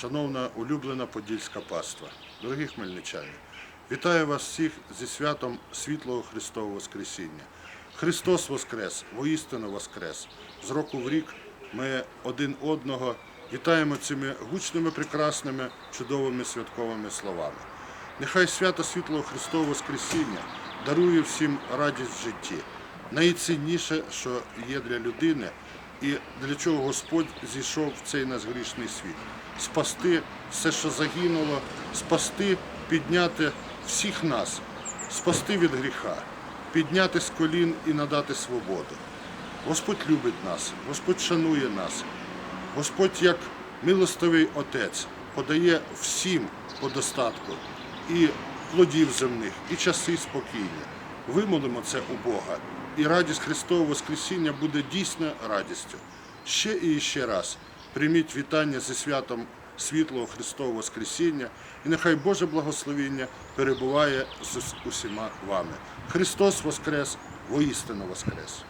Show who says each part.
Speaker 1: шановна улюблена подільська паства, дорогі хмельничани, вітаю вас всіх зі святом світлого Христового Воскресіння. Христос Воскрес, воістину Воскрес. З року в рік ми один одного вітаємо цими гучними, прекрасними, чудовими святковими словами. Нехай свято світлого Христового Воскресіння дарує всім радість в житті. Найцінніше, що є для людини, і для чого Господь зійшов в цей наш грішний світ. Спасти все, що загинуло, спасти, підняти всіх нас, спасти від гріха, підняти з колін і надати свободу. Господь любить нас, Господь шанує нас. Господь, як милостивий Отець, подає всім по достатку і плодів земних, і часи спокійні. Вимолимо це у Бога, і радість Христового Воскресіння буде дійсно радістю. Ще і ще раз прийміть вітання зі святом світлого Христового Воскресіння, і нехай Боже благословіння перебуває з усіма вами. Христос Воскрес, воістину Воскрес!